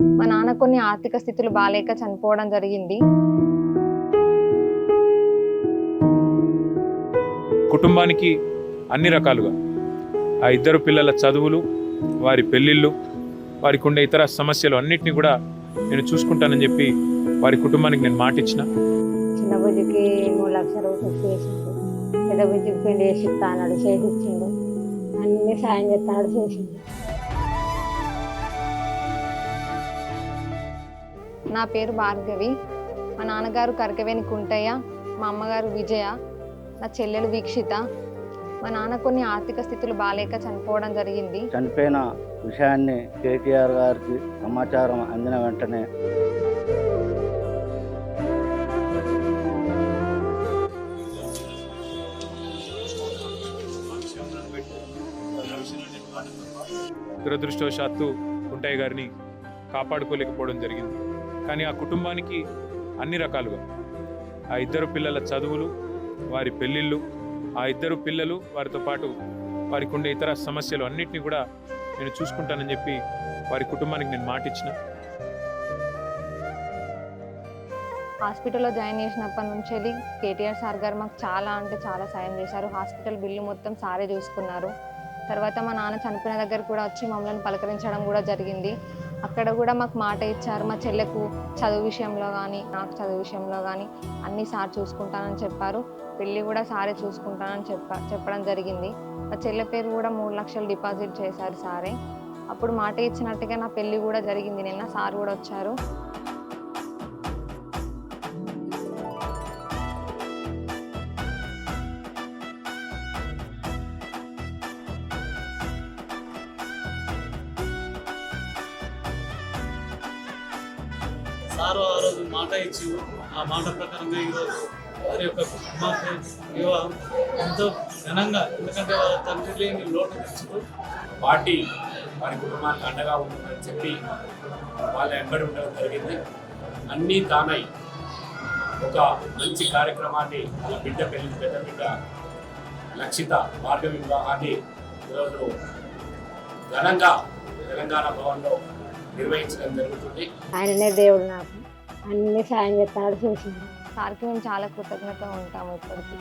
మా నాన్న కొన్ని ఆర్థిక స్థితులు బాగాలేక చనిపోవడం జరిగింది. కుటుంబానికి అన్ని రకాలుగా. ఆ ఇద్దరు పిల్లల చదువులు వారి పెళ్ళిళ్ళు వారికి ఉండే ఇతర సమస్యలు అన్నిటినీ కూడా నేను చూసుకుంటానని చెప్పి వారి కుటుంబానికి నేను మాట ఇచ్చిన చిన్న బుజ్జికి మూడు లక్షల రూపాయలు చేసిండు పెద్ద బుజ్జికి చేసి ఇచ్చిండు. అన్ని సాయం చేస్తాడు చేసిండు. నా పేరు భార్గవి. మా నాన్నగారు కరకవేని కుంటయ్య మా అమ్మగారు విజయ నా చెల్లెలు వీక్షిత. మా నాన్న కొన్ని ఆర్థిక స్థితులు బాగాలేక చనిపోవడం జరిగింది. చనిపోయిన విషయాన్ని కేటీఆర్ గారికి సమాచారం అందిన వెంటనే దురదృష్టవశాత్తు కుంటయ్య గారిని కాపాడుకోలేకపోవడం జరిగింది. కానీ ఆ కుటుంబానికి అన్ని రకాలుగా. ఆ ఇద్దరు పిల్లల చదువులు వారి పెళ్ళిళ్ళు ఆ ఇద్దరు పిల్లలు వారితో పాటు వారికి ఉండే ఇతర సమస్యలు అన్నింటినీ కూడా నేను చూసుకుంటానని చెప్పి వారి కుటుంబానికి నేను మాటిచ్చిన. హాస్పిటల్లో జాయిన్ చేసినప్పటి నుంచి కేటీఆర్ సార్ గారు మాకు చాలా అంటే చాలా సాయం చేశారు. హాస్పిటల్ బిల్లు మొత్తం సారే చూసుకున్నారు. తర్వాత మా నాన్న చనిపోయిన దగ్గర కూడా వచ్చి మమ్మల్ని పలకరించడం కూడా జరిగింది. అక్కడ కూడా మాకు మాట ఇచ్చారు. మా చెల్లెకు చదువు విషయంలో కానీ నాకు చదువు విషయంలో కానీ అన్నీ సార్ చూసుకుంటానని చెప్పారు. పెళ్ళి కూడా సారే చూసుకుంటానని చెప్ప చెప్పడం జరిగింది. మా చెల్లె పేరు కూడా మూడు లక్షలు డిపాజిట్ చేశారు సారే. అప్పుడు మాట ఇచ్చినట్టుగా నా పెళ్ళి కూడా జరిగింది. నిన్న సార్ కూడా వచ్చారు. సారు ఆ రోజు మాట ఇచ్చి ఆ మాట ప్రకారంగా ఈరోజు వారి యొక్క కుమార్తె వివాహం ఎంతో ఘనంగా ఎందుకంటే వాళ్ళ తండ్రి లేని లోటు తెచ్చుతూ పార్టీ వారి కుటుంబానికి అండగా ఉంటుందని చెప్పి వాళ్ళ వెంబడి ఉండడం జరిగింది. అన్నీ తానై ఒక మంచి కార్యక్రమాన్ని వాళ్ళ బిడ్డ పెళ్ళి పెద్ద బిడ్డ లక్షిత మార్గ వివాహాన్ని ఈరోజు ఘనంగా తెలంగాణ భవన్లో నిర్వహించడం జరుగుతుంది. ఆయననే దేవుడు నాకు. అన్ని సాయం చేస్తాడు చూసి. సార్కి మేము చాలా కృతజ్ఞత ఉంటాము ఇప్పటికీ.